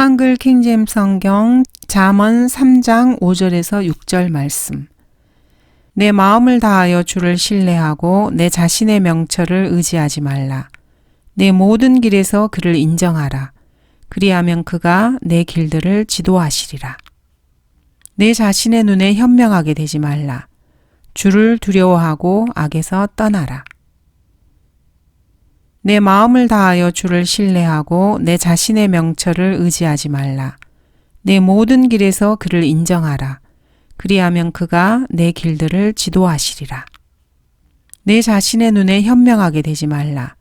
한글 킹잼 성경 잠언 3장 5절에서 6절 말씀. 내 마음을 다하여 주를 신뢰하고 내 자신의 명철을 의지하지 말라. 내 모든 길에서 그를 인정하라. 그리하면 그가 내 길들을 지도하시리라. 내 자신의 눈에 현명하게 되지 말라. 주를 두려워하고 악에서 떠나라. 내 마음을 다하여 주를 신뢰하고 내 자신의 명철을 의지하지 말라. 내 모든 길에서 그를 인정하라. 그리하면 그가 내 길들을 지도하시리라. 내 자신의 눈에 현명하게 되지 말라.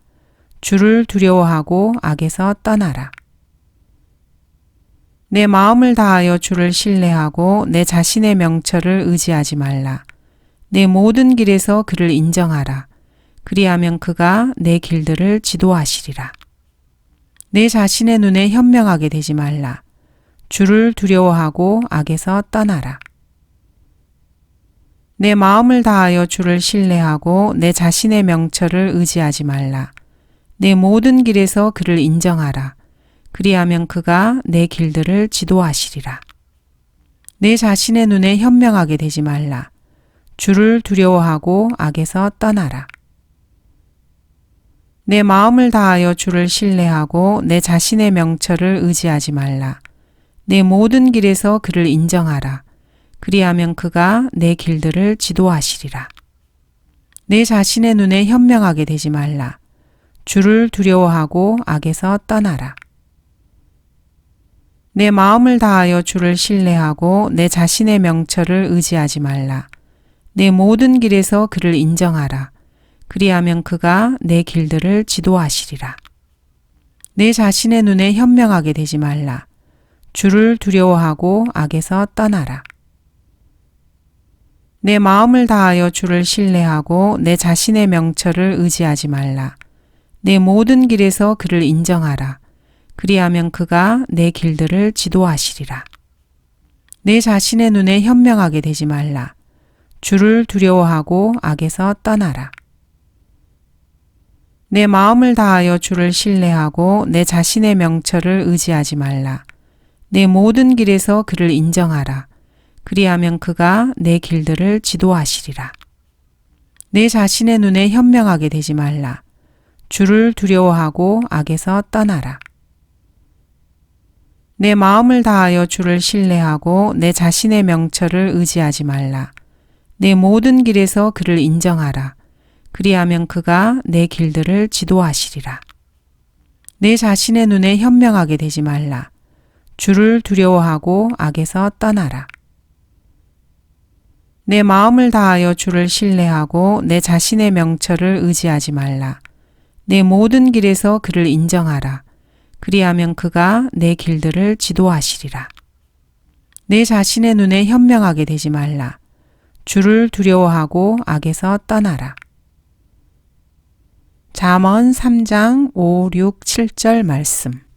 주를 두려워하고 악에서 떠나라. 내 마음을 다하여 주를 신뢰하고 내 자신의 명철을 의지하지 말라. 내 모든 길에서 그를 인정하라. 그리하면 그가 내 길들을 지도하시리라. 내 자신의 눈에 현명하게 되지 말라. 주를 두려워하고 악에서 떠나라. 내 마음을 다하여 주를 신뢰하고 내 자신의 명철을 의지하지 말라. 내 모든 길에서 그를 인정하라. 그리하면 그가 내 길들을 지도하시리라. 내 자신의 눈에 현명하게 되지 말라. 주를 두려워하고 악에서 떠나라. 내 마음을 다하여 주를 신뢰하고 내 자신의 명철을 의지하지 말라. 내 모든 길에서 그를 인정하라. 그리하면 그가 내 길들을 지도하시리라. 내 자신의 눈에 현명하게 되지 말라. 주를 두려워하고 악에서 떠나라. 내 마음을 다하여 주를 신뢰하고 내 자신의 명철을 의지하지 말라. 내 모든 길에서 그를 인정하라. 그리하면 그가 내 길들을 지도하시리라. 내 자신의 눈에 현명하게 되지 말라. 주를 두려워하고 악에서 떠나라. 내 마음을 다하여 주를 신뢰하고 내 자신의 명철을 의지하지 말라. 내 모든 길에서 그를 인정하라. 그리하면 그가 내 길들을 지도하시리라. 내 자신의 눈에 현명하게 되지 말라. 주를 두려워하고 악에서 떠나라. 내 마음을 다하여 주를 신뢰하고 내 자신의 명철을 의지하지 말라. 내 모든 길에서 그를 인정하라. 그리하면 그가 내 길들을 지도하시리라. 내 자신의 눈에 현명하게 되지 말라. 주를 두려워하고 악에서 떠나라. 내 마음을 다하여 주를 신뢰하고 내 자신의 명철을 의지하지 말라. 내 모든 길에서 그를 인정하라. 그리하면 그가 내 길들을 지도하시리라. 내 자신의 눈에 현명하게 되지 말라. 주를 두려워하고 악에서 떠나라. 내 마음을 다하여 주를 신뢰하고 내 자신의 명철을 의지하지 말라. 내 모든 길에서 그를 인정하라. 그리하면 그가 내 길들을 지도하시리라. 내 자신의 눈에 현명하게 되지 말라. 주를 두려워하고 악에서 떠나라. 잠언 3장 5, 6, 7절 말씀.